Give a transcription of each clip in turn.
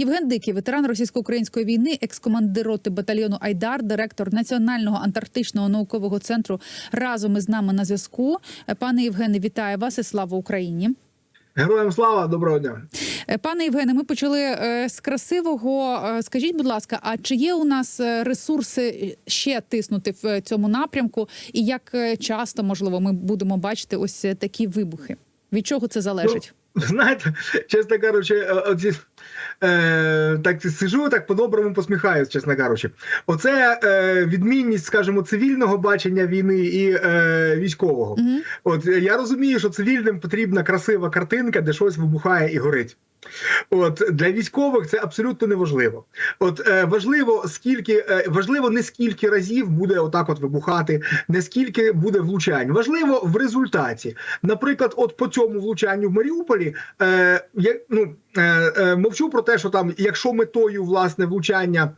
Євген Дикий, ветеран російсько-української війни, екс-командир роти батальйону Айдар, директор Національного антарктичного наукового центру разом із нами на зв'язку. Пане Євгене, вітаю вас і слава Україні. Героям слава, доброго дня. Е, Пане Євгене, ми почали е, з красивого. Е, Скажіть, будь ласка, а чи є у нас ресурси ще тиснути в цьому напрямку? І як часто можливо ми будемо бачити ось такі вибухи? Від чого це залежить? Знаєте, чесно кажучи, е, оці, е, так сижу, так по-доброму посміхаюсь, чесно кажучи. Оце е, відмінність, скажімо, цивільного бачення війни і е, військового. Мгм. От е, я розумію, що цивільним потрібна красива картинка, де щось вибухає і горить. От для військових це абсолютно неважливо. От е, важливо, скільки е, важливо не скільки разів буде отак, от вибухати, не скільки буде влучань. Важливо в результаті. Наприклад, от по цьому влучанню в Маріуполі, е, я ну е, е, мовчу про те, що там, якщо метою власне влучання.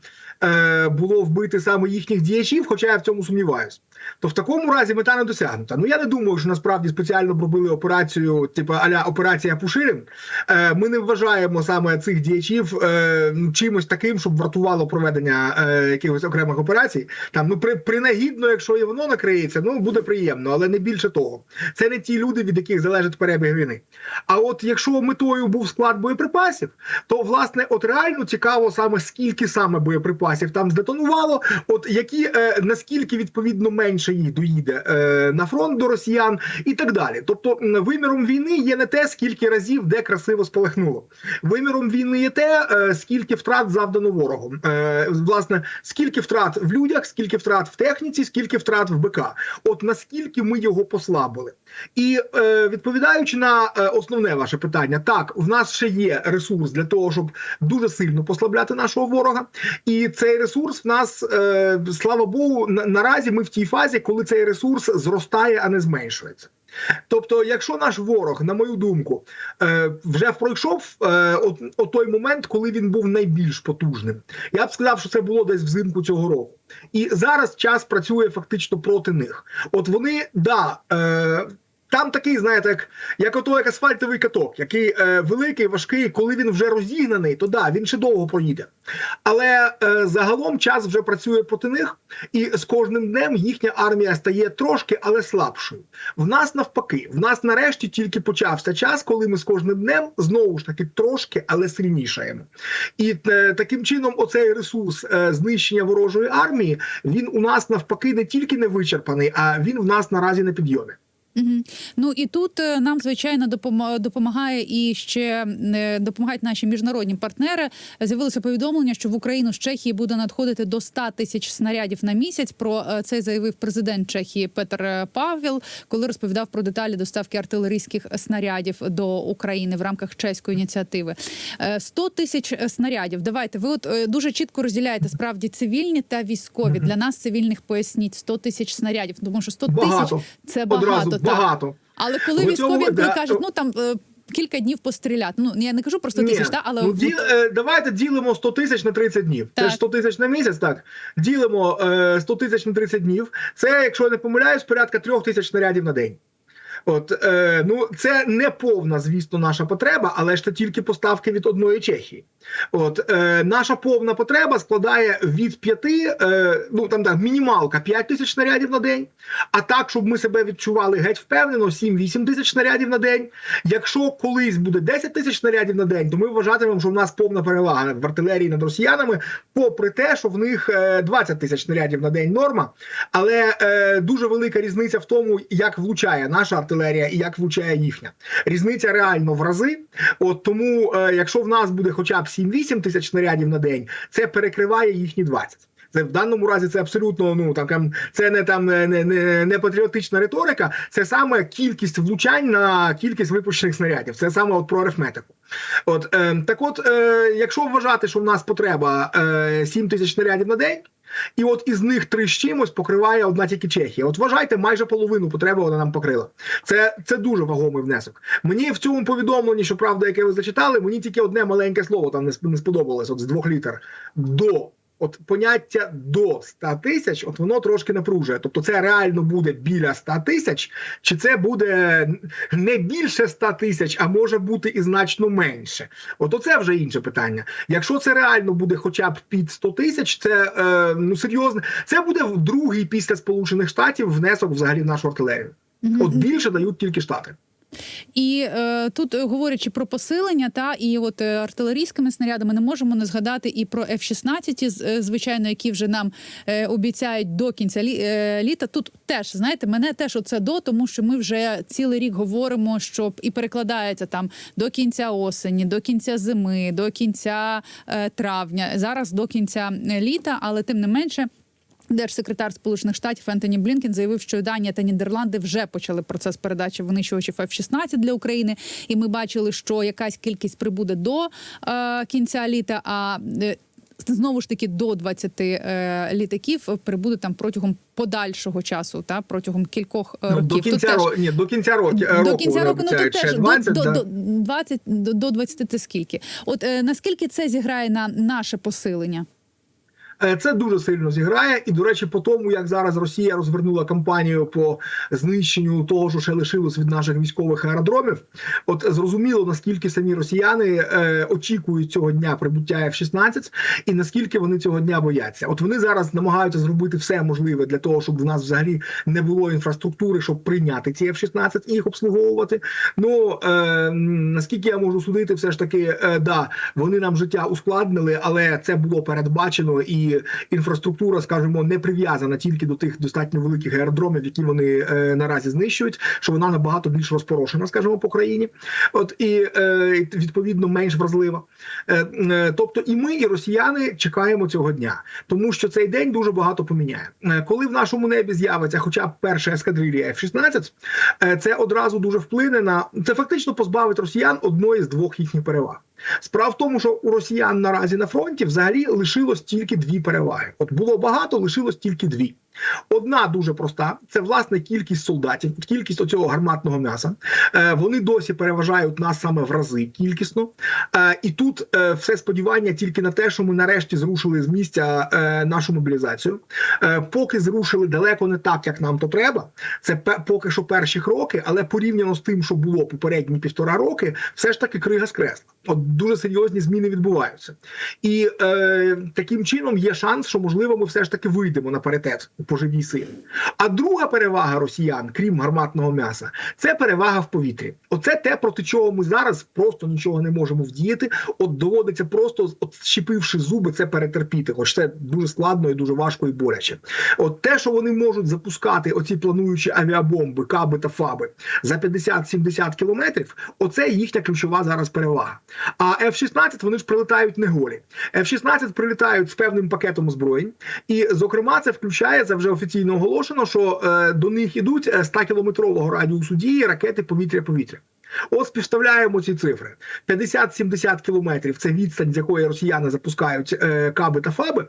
е, Було вбити саме їхніх діячів, хоча я в цьому сумніваюсь. То в такому разі мета не досягнута. Ну я не думаю, що насправді спеціально робили операцію, типу аля операція Пушилін. Е, Ми не вважаємо саме цих діячів е, ну, чимось таким, щоб вартувало проведення е, якихось окремих операцій. Там ну при принагідно, якщо і воно накриється, ну буде приємно, але не більше того. Це не ті люди, від яких залежить перебіг війни. А от якщо метою був склад боєприпасів, то власне от реально цікаво саме скільки саме боєприпасів там здетонувало, от які е, наскільки відповідно менше їх доїде е, на фронт до росіян і так далі. Тобто виміром війни є не те, скільки разів де красиво спалахнуло. Виміром війни є те, е, скільки втрат завдано ворогом. Е, власне, скільки втрат в людях, скільки втрат в техніці, скільки втрат в БК. От наскільки ми його послабили. І е, відповідаючи на е, основне ваше питання, так в нас ще є ресурс для того, щоб дуже сильно послабляти нашого ворога. І цей ресурс в нас, е, слава Богу, на, наразі ми в тій фазі, коли цей ресурс зростає, а не зменшується. Тобто, якщо наш ворог, на мою думку, е, вже пройшов е, от той момент, коли він був найбільш потужним, я б сказав, що це було десь взимку цього року. І зараз час працює фактично проти них. От вони да. Там такий, знаєте, як, як ото як асфальтовий каток, який е, великий, важкий, коли він вже розігнаний, то да, він ще довго проїде. Але е, загалом час вже працює проти них, і з кожним днем їхня армія стає трошки, але слабшою. В нас навпаки, в нас нарешті тільки почався час, коли ми з кожним днем знову ж таки трошки, але сильнішаємо. І е, таким чином, оцей ресурс е, знищення ворожої армії, він у нас навпаки не тільки не вичерпаний, а він в нас наразі на підйомі. Мгм. Ну і тут е, нам звичайно допомагає і ще е, допомагають наші міжнародні партнери. З'явилося повідомлення, що в Україну з Чехії буде надходити до 100 тисяч снарядів на місяць. Про е, це заявив президент Чехії Петр Павел, коли розповідав про деталі доставки артилерійських снарядів до України в рамках чеської ініціативи. Е, 100 тисяч снарядів. Давайте ви от дуже чітко розділяєте справді цивільні та військові. Для нас цивільних поясніть 100 тисяч снарядів, тому що 100 тисяч це багато. Багато. Але коли військові да, кажуть, то- ну там е, кілька днів постріляти. Ну я не кажу про 100 тисяч, та але ну, ді, е, давайте ділимо 100 тисяч на 30 днів. Це Так. ж 100 тисяч на місяць, так. Ділимо е, 100 тисяч на 30 днів. Це, якщо я не помиляюсь, порядка 3 тисяч снарядів на день. От е, ну це не повна, звісно, наша потреба, але ж це тільки поставки від одної Чехії. От е, наша повна потреба складає від 5, е, ну там так, мінімалка 5 тисяч снарядів на день. А так, щоб ми себе відчували геть впевнено, 7-8 тисяч снарядів на день. Якщо колись буде 10 тисяч снарядів на день, то ми вважатимемо, що в нас повна перевага в артилерії над росіянами, попри те, що в них е, 20 тисяч снарядів на день норма. Але е, дуже велика різниця в тому, як влучає наша артилерія і як влучає їхня. Різниця реально в рази. От тому, е, якщо в нас буде хоча б 7-8 тисяч снарядів на день, це перекриває їхні 20. Це в даному разі це абсолютно ну там це не там не, не, не патріотична риторика, це саме кількість влучань на кількість випущених снарядів. Це саме от про арифметику. От е, так, от, е, якщо вважати, що в нас потреба е, 7 тисяч снарядів на день. І от із них три з чимось покриває одна тільки Чехія. От вважайте, майже половину потреби вона нам покрила. Це це дуже вагомий внесок. Мені в цьому повідомленні, що правда, яке ви зачитали, мені тільки одне маленьке слово там не, сподобалось. От з двох літер до от поняття до 100 тисяч, от воно трошки напружує. Тобто, це реально буде біля 100 тисяч, чи це буде не більше 100 тисяч, а може бути і значно менше. От оце вже інше питання. Якщо це реально буде хоча б під 100 тисяч, це е, ну серйозно, це буде другий після Сполучених Штатів внесок взагалі в нашу артилерію. От більше дають тільки штати. І е, тут е, говорячи про посилення, та і от е, артилерійськими снарядами не можемо не згадати і про F-16, е, звичайно, які вже нам е, обіцяють до кінця лі, е, літа. Тут теж знаєте, мене теж оце до, тому що ми вже цілий рік говоримо, що і перекладається там до кінця осені, до кінця зими, до кінця е, травня. Зараз до кінця літа, але тим не менше. Держсекретар Сполучених Штатів Ентоні Блінкен заявив, що Данія та Нідерланди вже почали процес передачі винищувачів F-16 для України. І ми бачили, що якась кількість прибуде до е, кінця літа. А е, знову ж таки до 20 е, літаків прибуде там протягом подальшого часу, та протягом кількох е, Ну, років. до Тут кінця теж- Ні, до кінця року до кінця року, ну тут теж ще до, 20, до, да. до 20 до, до 20 це скільки? От е, наскільки це зіграє на наше посилення? Е, Це дуже сильно зіграє, і до речі, по тому як зараз Росія розвернула кампанію по знищенню того, що ще лишилось від наших військових аеродромів. От зрозуміло наскільки самі росіяни е, очікують цього дня прибуття F-16 і наскільки вони цього дня бояться. От вони зараз намагаються зробити все можливе для того, щоб в нас взагалі не було інфраструктури, щоб прийняти ці F-16 і їх обслуговувати. Ну е, наскільки я можу судити, все ж таки, е, да, вони нам життя ускладнили, але це було передбачено і інфраструктура, скажімо, не прив'язана тільки до тих достатньо великих аеродромів, які вони е, наразі знищують, що вона набагато більш розпорошена, скажімо, по країні, от і е, відповідно менш вразлива. Е, тобто, і ми, і росіяни чекаємо цього дня, тому що цей день дуже багато поміняє. Коли в нашому небі з'явиться, хоча б перша ескадрилія F-16, е, це одразу дуже вплине на це, фактично позбавить росіян одної з двох їхніх переваг. Справа в тому, що у росіян наразі на фронті взагалі лишилось тільки дві переваги. От було багато, лишилось тільки дві. Одна дуже проста: це власне кількість солдатів, кількість оцього гарматного м'яса. Е, вони досі переважають нас саме в рази кількісно. Е, і тут е, все сподівання тільки на те, що ми нарешті зрушили з місця нашу мобілізацію. Поки зрушили далеко не так, як нам то треба. Це поки що перші кроки, але порівняно з тим, що було попередні півтора роки, все ж таки крига скресла. От дуже серйозні зміни відбуваються. І е, таким чином є шанс, що можливо ми все ж таки вийдемо на паритет по живій силі. А друга перевага росіян, крім гарматного м'яса, це перевага в повітрі. Оце те, проти чого ми зараз просто нічого не можемо вдіяти. От доводиться просто, от щепивши зуби, це перетерпіти. Хоч це дуже складно і дуже важко і боляче. От те, що вони можуть запускати оці плануючі авіабомби, каби та фаби за 50-70 кілометрів, оце їхня ключова зараз перевага. А F-16 вони ж прилетають не голі. F-16 прилітають з певним пакетом озброєнь, і зокрема це включає це вже офіційно оголошено, що е, до них ідуть 100-кілометрового радіусу дії ракети повітря-повітря. От співставляємо ці цифри: 50-70 кілометрів це відстань, з якої росіяни запускають е, каби та фаби.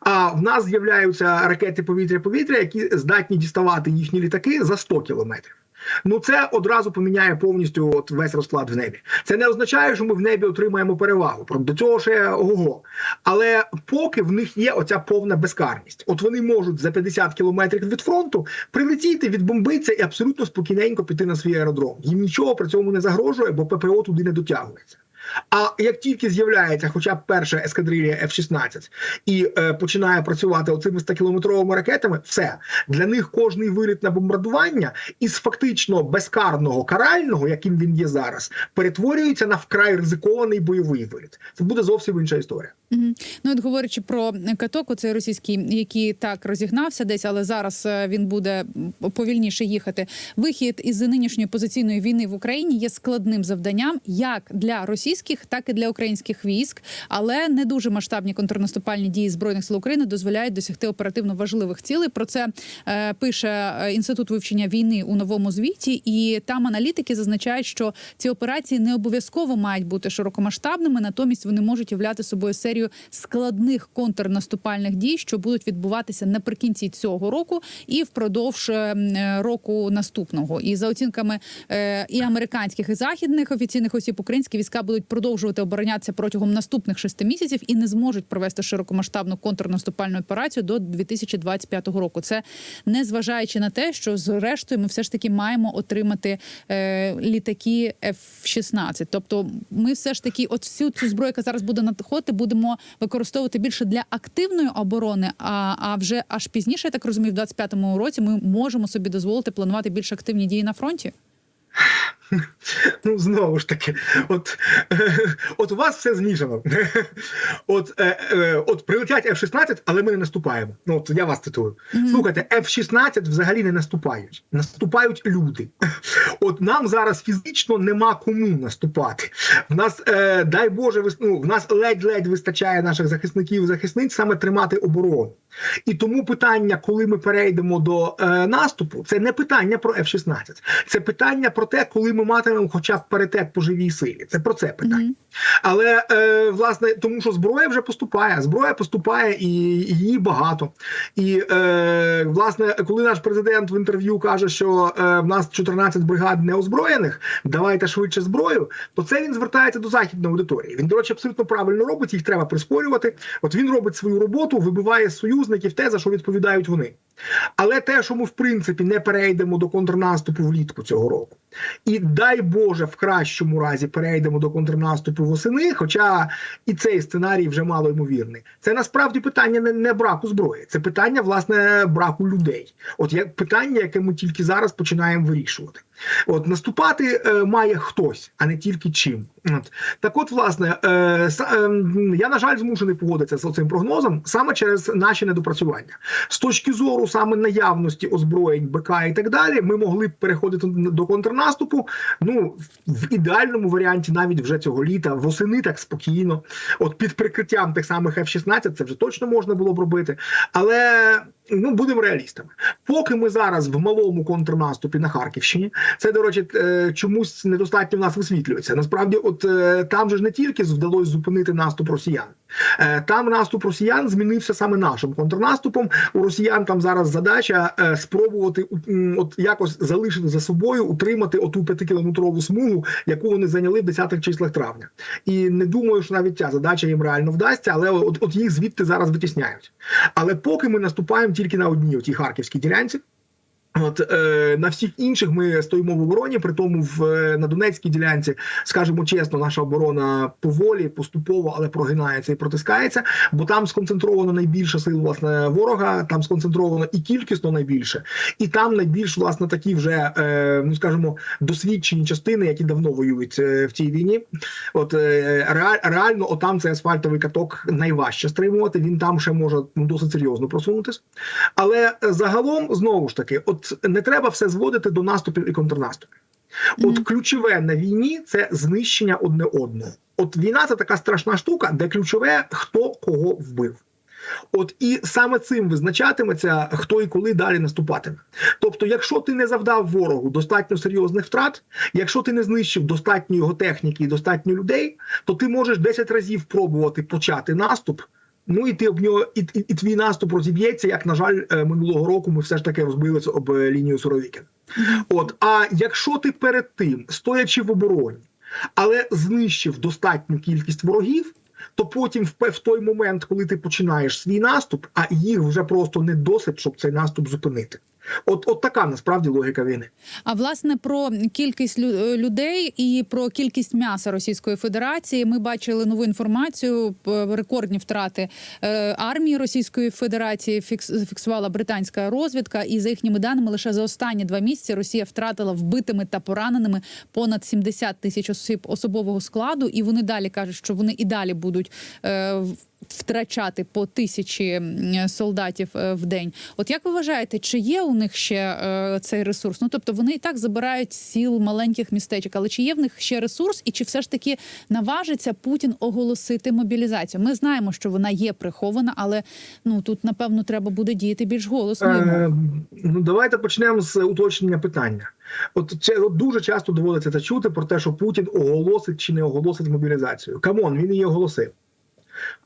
А в нас з'являються ракети повітря-повітря, які здатні діставати їхні літаки за 100 кілометрів. Ну це одразу поміняє повністю от весь розклад в небі. Це не означає, що ми в небі отримаємо перевагу. До цього ще ого. Але поки в них є оця повна безкарність, от вони можуть за 50 кілометрів від фронту прилетіти, відбомбитися і абсолютно спокійненько піти на свій аеродром. Їм нічого при цьому не загрожує, бо ППО туди не дотягується. А як тільки з'являється хоча б перша ескадрилія F-16 і е, починає працювати оцими 100-кілометровими ракетами, все для них кожний виліт на бомбардування із фактично безкарного карального, яким він є зараз, перетворюється на вкрай ризикований бойовий виліт. Це буде зовсім інша історія. Мгм. Ну, от говорячи про каток, цей російський, який так розігнався десь, але зараз е, він буде повільніше їхати. Вихід із нинішньої позиційної війни в Україні є складним завданням як для російських, так і для українських військ. Але не дуже масштабні контрнаступальні дії збройних сил України дозволяють досягти оперативно важливих цілей. Про це е, пише е, інститут вивчення війни у новому звіті, і там аналітики зазначають, що ці операції не обов'язково мають бути широкомасштабними, натомість вони можуть являти собою серію складних контрнаступальних дій, що будуть відбуватися наприкінці цього року і впродовж е, е, року наступного. І за оцінками і американських і західних офіційних осіб, українські війська будуть продовжувати оборонятися протягом наступних шести місяців і не зможуть провести широкомасштабну контрнаступальну операцію до 2025 року. Це не зважаючи на те, що зрештою ми все ж таки маємо отримати е, літаки F-16. Тобто, ми все ж таки, от всю цю зброю, яка зараз буде надходити, будемо використовувати більше для активної оборони. А, а вже аж пізніше, я так розумію, в 25-му році ми можемо собі дозволити планувати більш активні дії на фронті. Ну, знову ж таки, от, от у вас все змішано. От, е, е, от прилетять F-16, але ми не наступаємо. Ну, от я вас цитую. Мгм. Слухайте, F-16 взагалі не наступають. Наступають люди. От нам зараз фізично нема кому наступати. В нас, е, дай Боже, ну, в нас ледь-ледь вистачає наших захисників і захисниць саме тримати оборону. І тому питання, коли ми перейдемо до е, наступу, це не питання про F-16. Це питання про те, коли ми матимемо хоча б паритет по живій силі. Це про це питання. Мгм. Але е, власне, тому що зброя вже поступає. Зброя поступає і її багато. І е, власне, коли наш президент в інтерв'ю каже, що е, в нас 14 бригад неозброєних, давайте швидше зброю, то це він звертається до західної аудиторії. Він, до речі, абсолютно правильно робить, їх треба прискорювати. От він робить свою роботу, вибиває союзників те, за що відповідають вони. Але те, що ми в принципі не перейдемо до контрнаступу влітку цього року, і дай Боже, в кращому разі перейдемо до контрнаступу восени. Хоча і цей сценарій вже мало ймовірний. Це насправді питання не, не браку зброї, це питання власне браку людей. От як питання, яке ми тільки зараз починаємо вирішувати. От наступати е, має хтось, а не тільки чим. От так, от, власне, е, е, я на жаль змушений погодитися з цим прогнозом саме через наші недопрацювання. З точки зору саме наявності озброєнь, БК і так далі, ми могли б переходити до контрнаступу. Ну в ідеальному варіанті, навіть вже цього літа, восени так спокійно. От під прикриттям тих самих F-16 це вже точно можна було б робити. Але ну будемо реалістами. Поки ми зараз в малому контрнаступі на Харківщині, це до речі, е, чомусь недостатньо в нас висвітлюється. Насправді, от е, там же ж не тільки вдалося зупинити наступ росіян. Е, Там наступ росіян змінився саме нашим контрнаступом. У росіян там зараз задача спробувати от якось залишити за собою, утримати оту п'ятикілометрову смугу, яку вони зайняли в 10-х числах травня. І не думаю, що навіть ця задача їм реально вдасться, але от, от їх звідти зараз витісняють. Але поки ми наступаємо тільки на одній тій харківській ділянці. От е, на всіх інших ми стоїмо в обороні. При тому в е, на Донецькій ділянці, скажімо чесно, наша оборона поволі, поступово, але прогинається і протискається, бо там сконцентровано найбільше сил власне ворога. Там сконцентровано і кількісно найбільше, і там найбільш власне такі вже е, ну скажімо, досвідчені частини, які давно воюють е, в цій війні. От е, реаль, реально, отам цей асфальтовий каток найважче стримувати. Він там ще може ну, досить серйозно просунутись. Але е, загалом знову ж таки, от не треба все зводити до наступів і контрнаступів. От ключове на війні це знищення одне одного. От війна це така страшна штука, де ключове хто кого вбив. От і саме цим визначатиметься, хто і коли далі наступатиме. Тобто, якщо ти не завдав ворогу достатньо серйозних втрат, якщо ти не знищив достатньо його техніки і достатньо людей, то ти можеш 10 разів пробувати почати наступ. Ну і ти об нього і, і, і твій наступ розіб'ється, як на жаль, е, минулого року ми все ж таки розбилися об е, лінію Суровікін. От, а якщо ти перед тим, стоячи в обороні, але знищив достатню кількість ворогів, то потім в, в той момент, коли ти починаєш свій наступ, а їх вже просто не досить, щоб цей наступ зупинити. От, от така насправді логіка війни. А власне про кількість е, людей і про кількість м'яса Російської Федерації ми бачили нову інформацію. Рекордні втрати е, армії Російської Федерації фікс- зафіксувала британська розвідка. І за їхніми даними, лише за останні два місяці Росія втратила вбитими та пораненими понад 70 тисяч осіб особового складу. І вони далі кажуть, що вони і далі будуть. Втрачати по тисячі солдатів е, в день. От як ви вважаєте, чи є у них ще е, цей ресурс? Ну тобто вони і так забирають сіл маленьких містечок, але чи є в них ще ресурс, і чи все ж таки наважиться Путін оголосити мобілізацію? Ми знаємо, що вона є прихована, але ну тут напевно треба буде діяти більш голосно. Е, ну давайте почнемо з уточнення питання. От це от дуже часто доводиться це чути про те, що Путін оголосить чи не оголосить мобілізацію. Камон, він її оголосив.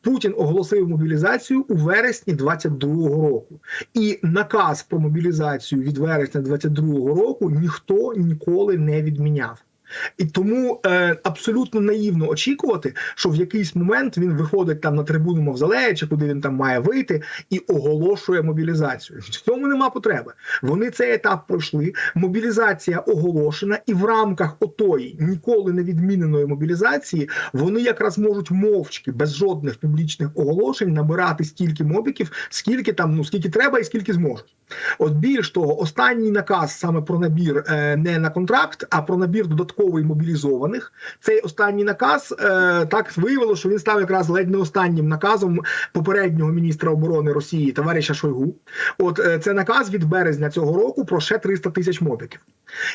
Путін оголосив мобілізацію у вересні 22-го року, і наказ про мобілізацію від вересня 22-го року ніхто ніколи не відміняв. І тому е, абсолютно наївно очікувати, що в якийсь момент він виходить там на трибуну Мавзолея, чи куди він там має вийти, і оголошує мобілізацію. В цьому нема потреби. Вони цей етап пройшли. Мобілізація оголошена, і в рамках отої ніколи не відміненої мобілізації вони якраз можуть мовчки без жодних публічних оголошень набирати стільки мобіків, скільки там ну скільки треба і скільки зможуть. От більш того, останній наказ саме про набір е, не на контракт, а про набір додатковий мобілізованих. Цей останній наказ е, так виявило, що він став якраз ледь не останнім наказом попереднього міністра оборони Росії товариша Шойгу. От е, це наказ від березня цього року про ще 300 тисяч мобіків.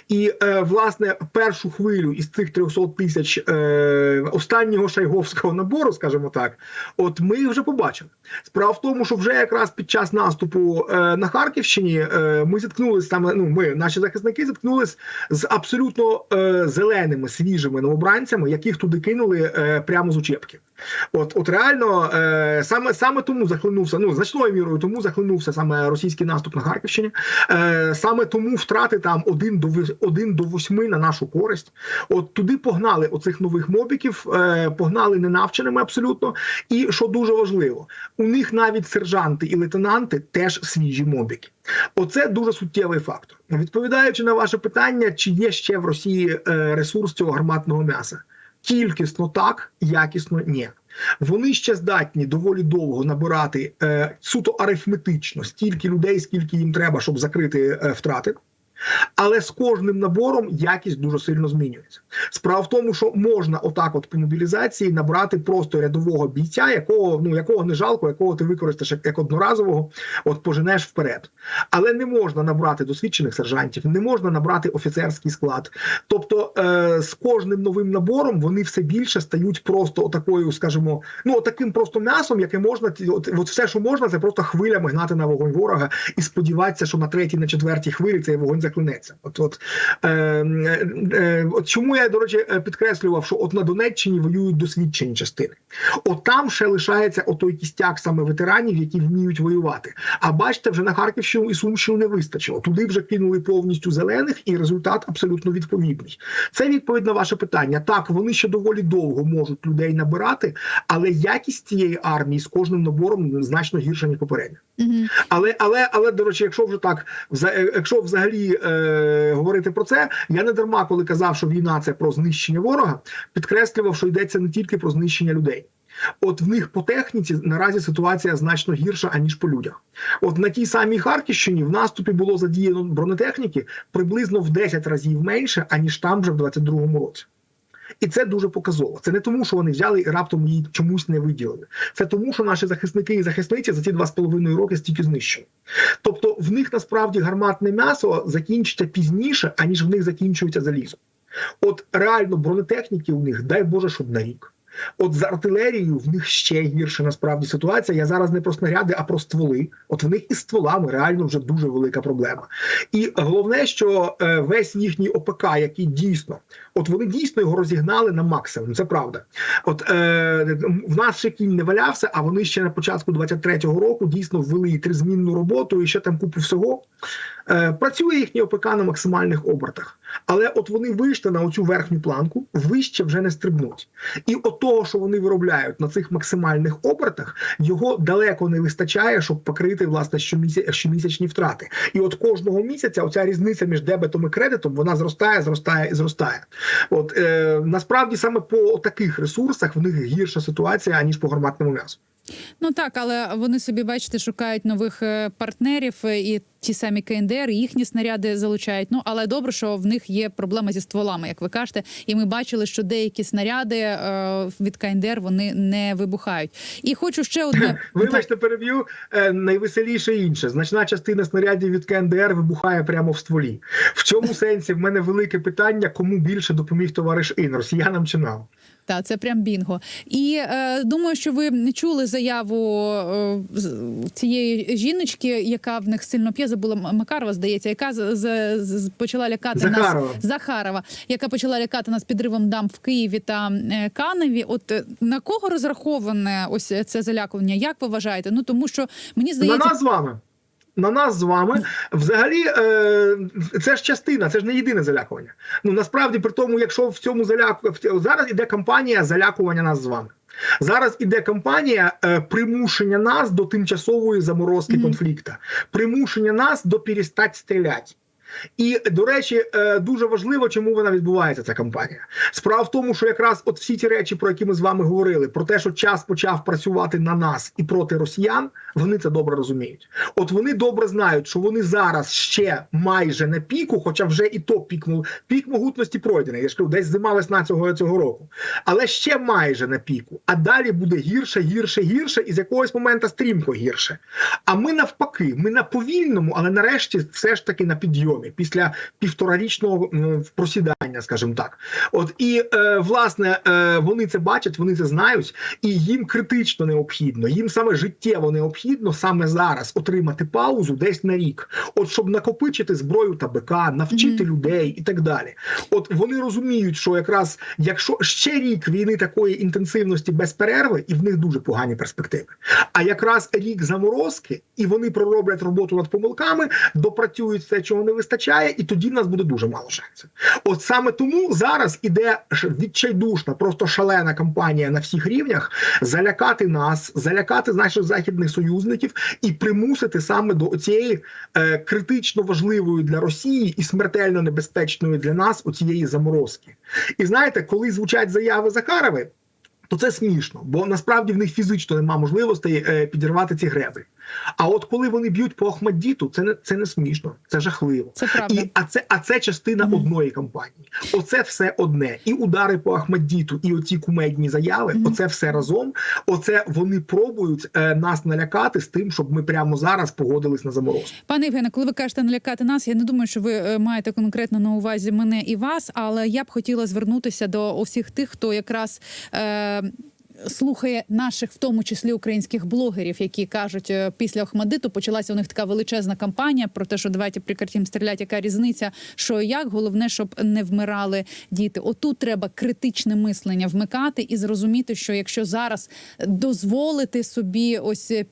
І е, власне першу хвилю із цих 300 тисяч е, останнього шайговського набору, скажімо так, от ми вже побачили. Справа в тому, що вже якраз під час наступу е, на Харківщині е, ми зіткнулися саме. Ну, ми наші захисники зіткнулись з абсолютно е, зеленими свіжими новобранцями, яких туди кинули е, прямо з учебки. От, от реально, е, саме саме тому захлинувся. Ну значною мірою тому захлинувся саме російський наступ на Харківщині. Е, саме тому втрати там один до один до восьми на нашу користь. От туди погнали оцих нових мобіків, е, погнали ненавченими абсолютно. І що дуже важливо, у них навіть сержанти і лейтенанти теж свіжі мобіки. Оце дуже суттєвий фактор. Відповідаючи на ваше питання, чи є ще в Росії е, ресурс цього гарматного м'яса? Кількісно так, якісно ні. Вони ще здатні доволі довго набирати е, суто арифметично стільки людей, скільки їм треба, щоб закрити е, втрати. Але з кожним набором якість дуже сильно змінюється. Справа в тому, що можна отак, от по мобілізації, набрати просто рядового бійця, якого ну якого не жалко, якого ти використаєш як, як одноразового, от поженеш вперед. Але не можна набрати досвідчених сержантів, не можна набрати офіцерський склад. Тобто е, з кожним новим набором вони все більше стають просто отакою, скажімо, ну таким просто м'ясом, яке можна от, от все, що можна, це просто хвилями гнати на вогонь ворога і сподіватися, що на третій, на четвертій хвилі цей вогонь заклинеться. От, от, е, е, от чому я до речі е, підкреслював, що от на Донеччині воюють досвідчені частини. От там ще лишається отой кістяк саме ветеранів, які вміють воювати. А бачите, вже на Харківщину і Сумщину не вистачило. Туди вже кинули повністю зелених, і результат абсолютно відповідний. Це відповідь на ваше питання. Так, вони ще доволі довго можуть людей набирати, але якість цієї армії з кожним набором значно гірша ніж попередня. Угу. Але але але до речі, якщо вже так е, якщо взагалі е, говорити про це, я не дарма, коли казав, що війна це про знищення ворога, підкреслював, що йдеться не тільки про знищення людей. От в них по техніці наразі ситуація значно гірша аніж по людях. От на тій самій Харківщині в наступі було задіяно бронетехніки приблизно в 10 разів менше, аніж там вже в 22-му році. І це дуже показово. Це не тому, що вони взяли і раптом її чомусь не виділили. Це тому, що наші захисники і захисниці за ці два з половиною роки стільки знищили. Тобто, в них насправді гарматне м'ясо закінчиться пізніше, аніж в них закінчується залізо. От реально бронетехніки у них, дай Боже, щоб на рік. От з артилерією в них ще гірша насправді ситуація. Я зараз не про снаряди, а про стволи. От в них із стволами реально вже дуже велика проблема. І головне, що е, весь їхній ОПК, який дійсно, от вони дійсно його розігнали на максимум. Це правда. От е, в нас ще кінь не валявся, а вони ще на початку 23-го року дійсно ввели тризмінну роботу і ще там купу всього. Е, працює їхній ОПК на максимальних обертах. Але от вони вийшли на оцю верхню планку, вище вже не стрибнуть. І от того, що вони виробляють на цих максимальних обертах, його далеко не вистачає, щоб покрити власне щомісячні втрати. І от кожного місяця оця різниця між дебетом і кредитом вона зростає, зростає і зростає. От е, насправді саме по таких ресурсах в них гірша ситуація аніж по гарматному м'ясу. Ну так, але вони собі бачите, шукають нових е, партнерів е, і ті самі КНДР, і їхні снаряди залучають. Ну але добре, що в них є проблема зі стволами, як ви кажете. І ми бачили, що деякі снаряди е, від КНДР вони не вибухають. І хочу ще одне Вибачте, переб'ю е, найвеселіше інше. Значна частина снарядів від КНДР вибухає прямо в стволі. В цьому сенсі в мене велике питання, кому більше допоміг товариш Ін, росіянам чи нам. Та це прям бінго. І е, думаю, що ви чули заяву е, цієї жіночки, яка в них сильно п'є, забула Макарова, здається, яка з, з, з- почала лякати Захарова. нас Захарова, яка почала лякати нас підривом дам в Києві та е, Каневі. От е, на кого розраховане ось це залякування? Як ви вважаєте? Ну тому що мені На здається, нас з вами. На нас з вами взагалі е, це ж частина, це ж не єдине залякування. Ну насправді, при тому, якщо в цьому залякуванні зараз іде кампанія залякування нас з вами. Зараз іде кампанія е, примушення нас до тимчасової заморозки Мгм. конфлікту, примушення нас до перестати стріляти. І до речі, е, дуже важливо, чому вона відбувається. Ця кампанія. Справа в тому, що якраз от всі ті речі, про які ми з вами говорили, про те, що час почав працювати на нас і проти росіян, вони це добре розуміють. От вони добре знають, що вони зараз ще майже на піку, хоча вже і то пік, пік могутності пройдений. Я ж кажу, десь зима весна цього, цього року, але ще майже на піку. А далі буде гірше, гірше, гірше, і з якогось моменту стрімко гірше. А ми навпаки, ми на повільному, але нарешті все ж таки на підйомі після півторарічного просідання, скажімо так. От і е, власне е, вони це бачать, вони це знають, і їм критично необхідно, їм саме життєво необхідно саме зараз отримати паузу десь на рік, от щоб накопичити зброю та БК, навчити Мгм. людей і так далі. От вони розуміють, що якраз якщо ще рік війни такої інтенсивності без перерви, і в них дуже погані перспективи. А якраз рік заморозки, і вони пророблять роботу над помилками, допрацюють все, чого не вистачає, і тоді в нас буде дуже мало шансів. От саме тому зараз іде відчайдушна, просто шалена кампанія на всіх рівнях залякати нас, залякати наших західних союзників і примусити саме до цієї е, критично важливої для Росії і смертельно небезпечної для нас оцієї заморозки. І знаєте, коли звучать заяви Захарови. То це смішно, бо насправді в них фізично немає можливостей е, підірвати ці греблі. А от коли вони б'ють по Ахмаддіту, це не це не смішно, це жахливо. Це правда. І, а це а це частина Мгм. одної кампанії. Оце все одне. І удари по Ахмаддіту, і оці кумедні заяви. Мгм. Оце все разом. Оце вони пробують е, нас налякати з тим, щоб ми прямо зараз погодились на заморозку. Пане Євгене, коли ви кажете налякати нас, я не думаю, що ви е, маєте конкретно на увазі мене і вас, але я б хотіла звернутися до усіх тих, хто якраз. Е- Слухає наших, в тому числі українських блогерів, які кажуть, е, після Охмадиту почалася у них така величезна кампанія про те, що давайте прекратимо стріляти, яка різниця, що як головне, щоб не вмирали діти. Отут треба критичне мислення вмикати і зрозуміти, що якщо зараз дозволити собі ось е,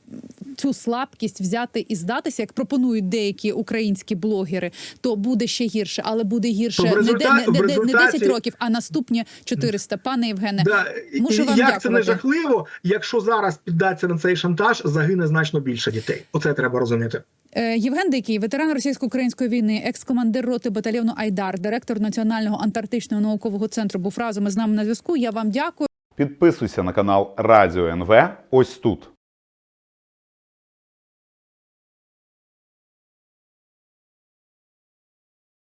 цю слабкість взяти і здатися, як пропонують деякі українські блогери, то буде ще гірше, але буде гірше То в не, де- результаті- не, в не, не 10 років, а наступні 400. Пане Євгене, Да, мушу вам як це не жахливо, якщо зараз піддаться на цей шантаж, загине значно більше дітей. Оце треба розуміти. Е, Євген Дикий, ветеран російсько-української війни, екс-командир роти батальйону Айдар, директор Національного антарктичного наукового центру, був разом із нами на зв'язку. Я вам дякую. Підписуйся на канал Радіо НВ ось тут.